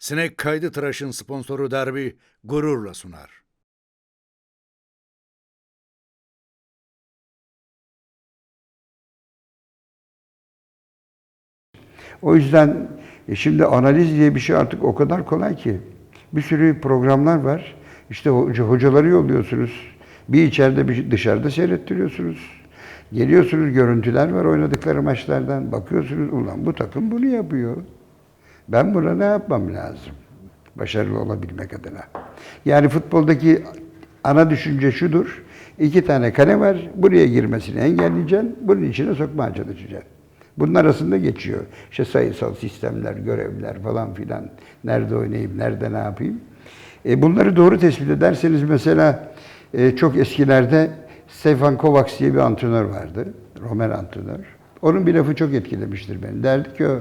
Sinek Kaydı Tıraş'ın sponsoru Derbi gururla sunar. O yüzden e, şimdi analiz diye bir şey artık o kadar kolay ki. Bir sürü programlar var. İşte hoca, hocaları yolluyorsunuz. Bir içeride bir dışarıda seyrettiriyorsunuz. Geliyorsunuz görüntüler var oynadıkları maçlardan. Bakıyorsunuz ulan bu takım bunu yapıyor. Ben buna ne yapmam lazım? Başarılı olabilmek adına. Yani futboldaki ana düşünce şudur. İki tane kale var. Buraya girmesini engelleyeceksin. Bunun içine sokmaya çalışacaksın. Bunun arasında geçiyor. İşte sayısal sistemler, görevler falan filan. Nerede oynayayım, nerede ne yapayım. E bunları doğru tespit ederseniz mesela e, çok eskilerde Stefan Kovacs diye bir antrenör vardı. Romer antrenör. Onun bir lafı çok etkilemiştir beni. Derdi ki o,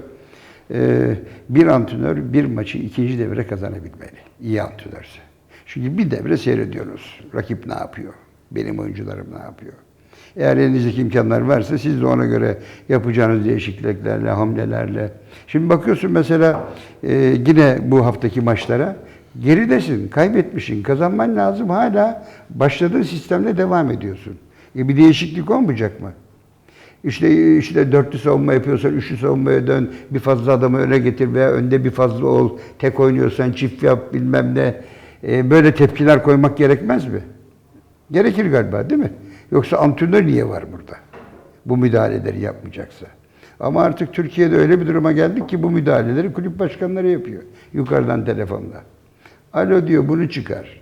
bir antrenör bir maçı ikinci devre kazanabilmeli. İyi antrenörse. Çünkü bir devre seyrediyoruz. Rakip ne yapıyor? Benim oyuncularım ne yapıyor? Eğer elinizdeki imkanlar varsa siz de ona göre yapacağınız değişikliklerle, hamlelerle. Şimdi bakıyorsun mesela e, yine bu haftaki maçlara geridesin, kaybetmişsin, kazanman lazım. Hala başladığın sistemle devam ediyorsun. E bir değişiklik olmayacak mı? İşte işte dörtlü savunma yapıyorsan üçlü savunmaya dön, bir fazla adamı öne getir veya önde bir fazla ol, tek oynuyorsan çift yap bilmem ne. E, böyle tepkiler koymak gerekmez mi? Gerekir galiba değil mi? Yoksa antrenör niye var burada? Bu müdahaleleri yapmayacaksa. Ama artık Türkiye'de öyle bir duruma geldik ki bu müdahaleleri kulüp başkanları yapıyor. Yukarıdan telefonla. Alo diyor bunu çıkar.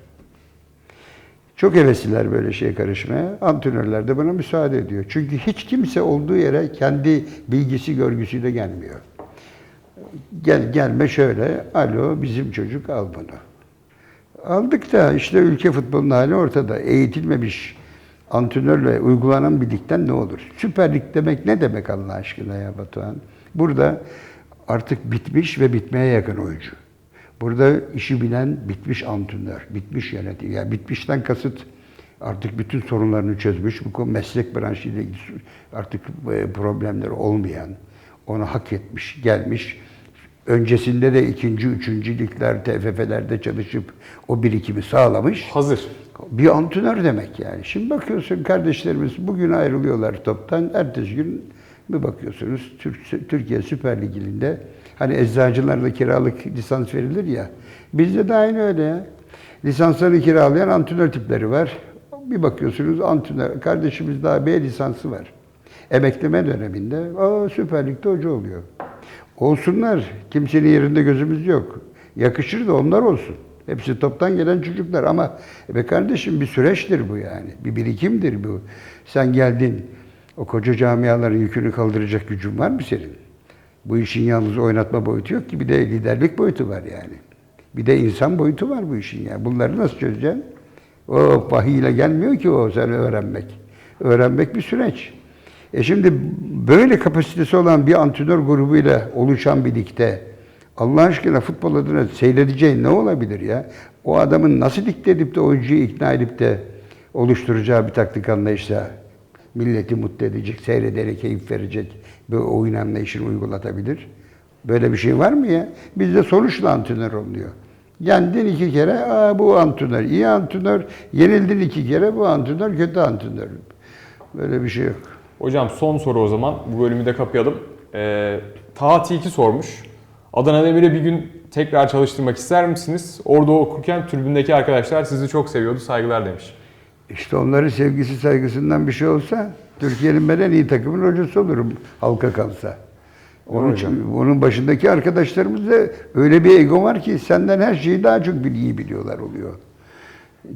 Çok hevesliler böyle şeye karışmaya. Antrenörler de buna müsaade ediyor. Çünkü hiç kimse olduğu yere kendi bilgisi görgüsüyle gelmiyor. Gel gelme şöyle. Alo bizim çocuk al bunu. Aldık da işte ülke futbolunun hali ortada. Eğitilmemiş antrenörle uygulanan bir ligden ne olur? Süper Lig demek ne demek Allah aşkına ya Batuhan? Burada artık bitmiş ve bitmeye yakın oyuncu. Burada işi bilen bitmiş antrenör, bitmiş yönetim. Yani bitmişten kasıt artık bütün sorunlarını çözmüş, bu konu meslek branşıyla ilgili artık e, problemleri olmayan, onu hak etmiş, gelmiş. Öncesinde de ikinci, üçüncü ligler, TFF'lerde çalışıp o birikimi sağlamış. Hazır. Bir antrenör demek yani. Şimdi bakıyorsun kardeşlerimiz bugün ayrılıyorlar toptan. Ertesi gün bir bakıyorsunuz Türk, Türkiye Süper Ligi'nde hani eczacılarla kiralık lisans verilir ya. Bizde de aynı öyle. Lisansları kiralayan antrenör tipleri var. Bir bakıyorsunuz antrenör, kardeşimiz daha B lisansı var. Emekleme döneminde o Süper Lig'de hoca oluyor. Olsunlar. Kimsenin yerinde gözümüz yok. Yakışır da onlar olsun. Hepsi toptan gelen çocuklar ama be kardeşim bir süreçtir bu yani. Bir birikimdir bu. Sen geldin o koca camiaların yükünü kaldıracak gücün var mı senin? Bu işin yalnız oynatma boyutu yok ki bir de liderlik boyutu var yani. Bir de insan boyutu var bu işin yani. Bunları nasıl çözeceksin? O vahiyle gelmiyor ki o sen öğrenmek. Öğrenmek bir süreç. E şimdi böyle kapasitesi olan bir antrenör grubuyla oluşan bir ligde Allah aşkına futbol adına seyredeceğin ne olabilir ya? O adamın nasıl dikte edip de oyuncuyu ikna edip de oluşturacağı bir taktik anlayışla milleti mutlu edecek, seyrederek keyif verecek bir oyun anlayışını uygulatabilir. Böyle bir şey var mı ya? Bizde sonuçla antrenör oluyor. Yendin iki kere, aa bu antrenör iyi antrenör. Yenildin iki kere, bu antrenör kötü antrenör. Böyle bir şey yok. Hocam son soru o zaman. Bu bölümü de kapayalım. Ee, Taha Tilki sormuş. Adana Demir'e bir gün tekrar çalıştırmak ister misiniz? Orada okurken tribündeki arkadaşlar sizi çok seviyordu, saygılar demiş. İşte onların sevgisi saygısından bir şey olsa Türkiye'nin ben en iyi takımın hocası olurum halka kalsa. Onun için onun başındaki arkadaşlarımızda öyle bir ego var ki senden her şeyi daha çok bil- iyi biliyorlar oluyor.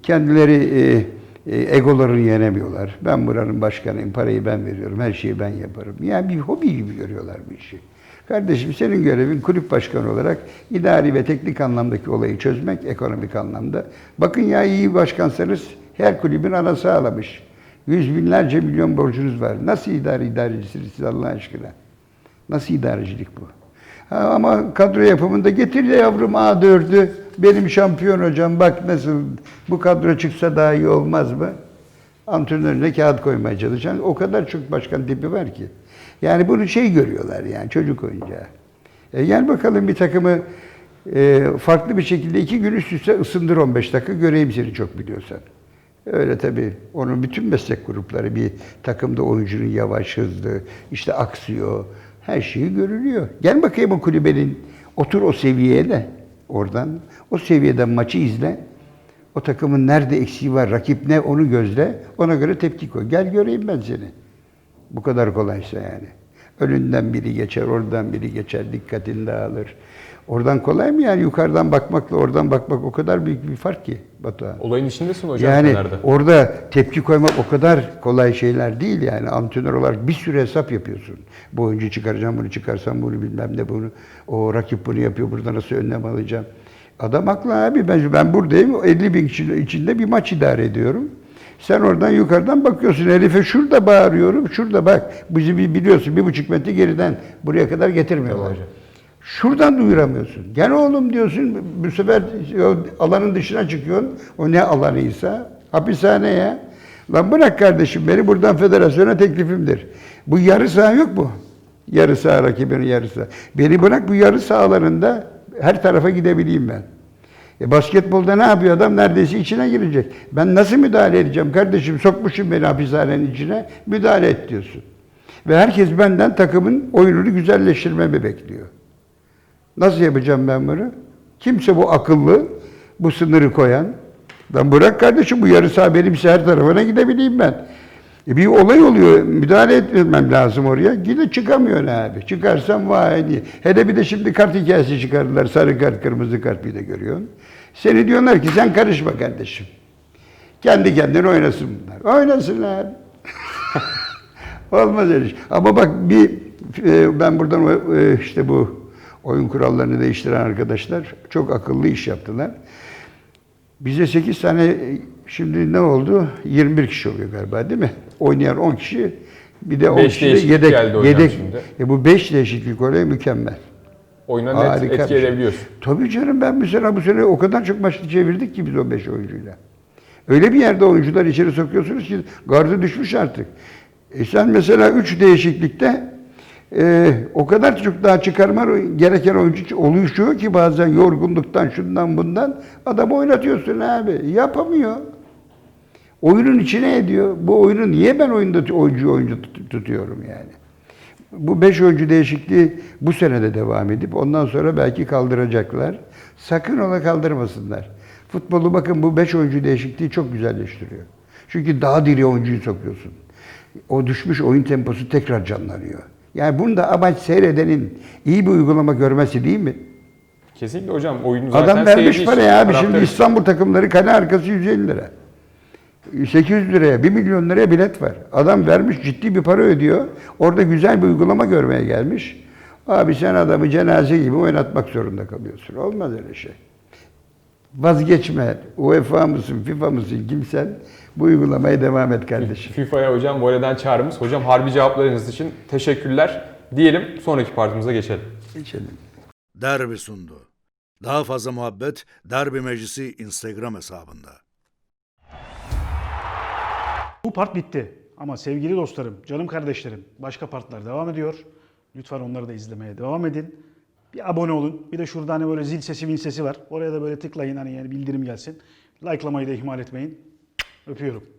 Kendileri e, e, egolarını yenemiyorlar. Ben buranın başkanıyım, parayı ben veriyorum, her şeyi ben yaparım. Yani bir hobi gibi görüyorlar bu işi. Kardeşim senin görevin kulüp başkanı olarak idari ve teknik anlamdaki olayı çözmek, ekonomik anlamda. Bakın ya iyi başkansanız her kulübün anası ağlamış. Yüz binlerce milyon borcunuz var. Nasıl idari idarecisiniz siz Allah aşkına? Nasıl idarecilik bu? Ha, ama kadro yapımında getir ya yavrum A4'ü. Benim şampiyon hocam bak nasıl bu kadro çıksa daha iyi olmaz mı? Antrenörüne kağıt koymaya çalışan o kadar çok başkan tipi var ki. Yani bunu şey görüyorlar yani çocuk oyuncağı. E gel bakalım bir takımı e, farklı bir şekilde iki gün üst üste ısındır 15 dakika göreyim seni çok biliyorsan. Öyle tabii. Onun bütün meslek grupları bir takımda oyuncunun yavaş, hızlı, işte aksıyor. Her şeyi görülüyor. Gel bakayım o kulübenin, otur o seviyeye de oradan. O seviyeden maçı izle. O takımın nerede eksiği var, rakip ne onu gözle. Ona göre tepki koy. Gel göreyim ben seni. Bu kadar kolaysa yani. Önünden biri geçer, oradan biri geçer, dikkatin dağılır. Oradan kolay mı yani? Yukarıdan bakmakla oradan bakmak o kadar büyük bir fark ki Batuhan. Olayın içindesin hocam Yani Fener'de. orada tepki koymak o kadar kolay şeyler değil yani. Antrenör olarak bir sürü hesap yapıyorsun. Bu oyuncu çıkaracağım, bunu çıkarsam bunu bilmem ne bunu. O rakip bunu yapıyor, burada nasıl önlem alacağım. Adam haklı abi. Ben, ben buradayım. 50 bin kişi içinde bir maç idare ediyorum. Sen oradan yukarıdan bakıyorsun. Herife şurada bağırıyorum, şurada bak. Bizi bir biliyorsun bir buçuk metre geriden buraya kadar getirmiyorlar. hocam. Şuradan duyuramıyorsun. Gel oğlum diyorsun. Bu sefer alanın dışına çıkıyorsun. O ne alanıysa. Hapishaneye. Lan bırak kardeşim beni buradan federasyona teklifimdir. Bu yarı saha yok mu? Yarı saha rakibinin yarı saha. Beni bırak bu yarı sahalarında her tarafa gidebileyim ben. E basketbolda ne yapıyor adam? Neredeyse içine girecek. Ben nasıl müdahale edeceğim kardeşim? Sokmuşsun beni hapishanenin içine. Müdahale et diyorsun. Ve herkes benden takımın oyununu güzelleştirmemi bekliyor. Nasıl yapacağım ben bunu? Kimse bu akıllı, bu sınırı koyan. Ben bırak kardeşim bu yarı saha benimse her tarafına gidebileyim ben. E bir olay oluyor, müdahale etmem lazım oraya. Gide çıkamıyor abi. Çıkarsam vay diye. Hele bir de şimdi kart hikayesi çıkardılar. Sarı kart, kırmızı kart bir de görüyorsun. Seni diyorlar ki sen karışma kardeşim. Kendi kendine oynasın bunlar. Oynasın abi. Olmaz öyle şey. Ama bak bir e, ben buradan e, işte bu oyun kurallarını değiştiren arkadaşlar çok akıllı iş yaptılar. Bize 8 tane şimdi ne oldu? 21 kişi oluyor galiba değil mi? Oynayan 10 kişi bir de 10 Beş kişi de yedek. geldi yedek. şimdi. E bu 5 değişiklik oluyor mükemmel. Oyuna net Harika etki şey. edebiliyorsun. Tabii canım ben bu sene bu sene o kadar çok maçlı çevirdik ki biz o 5 oyuncuyla. Öyle bir yerde oyuncular içeri sokuyorsunuz ki gardı düşmüş artık. E sen mesela 3 değişiklikte e, o kadar çok daha çıkarma gereken oyuncu oluşuyor ki bazen yorgunluktan şundan bundan adam oynatıyorsun abi. Yapamıyor. Oyunun içine ediyor. Bu oyunu niye ben oyunda oyuncu oyuncu tut- tutuyorum yani? Bu beş oyuncu değişikliği bu sene de devam edip ondan sonra belki kaldıracaklar. Sakın ola kaldırmasınlar. Futbolu bakın bu beş oyuncu değişikliği çok güzelleştiriyor. Çünkü daha diri oyuncuyu sokuyorsun. O düşmüş oyun temposu tekrar canlanıyor. Yani bunda amaç seyredenin iyi bir uygulama görmesi değil mi? Kesinlikle hocam oyunu zaten Adam vermiş parayı için abi. Şimdi. İstanbul takımları kale arkası 150 lira. 800 liraya, 1 milyon liraya bilet var. Adam vermiş ciddi bir para ödüyor. Orada güzel bir uygulama görmeye gelmiş. Abi sen adamı cenaze gibi oynatmak zorunda kalıyorsun. Olmaz öyle şey. Vazgeçme. UEFA mısın, FIFA mısın, kimsen bu uygulamaya devam et kardeşim. FIFA'ya hocam voleyden çağrımız. Hocam harbi cevaplarınız için teşekkürler diyelim. Sonraki partimize geçelim. Geçelim. Derbi sundu. Daha fazla muhabbet Derbi Meclisi Instagram hesabında. Bu part bitti. Ama sevgili dostlarım, canım kardeşlerim, başka partlar devam ediyor. Lütfen onları da izlemeye devam edin. Bir abone olun. Bir de şurada hani böyle zil sesi, min sesi var. Oraya da böyle tıklayın hani yani bildirim gelsin. Like'lamayı da ihmal etmeyin. Öpüyorum.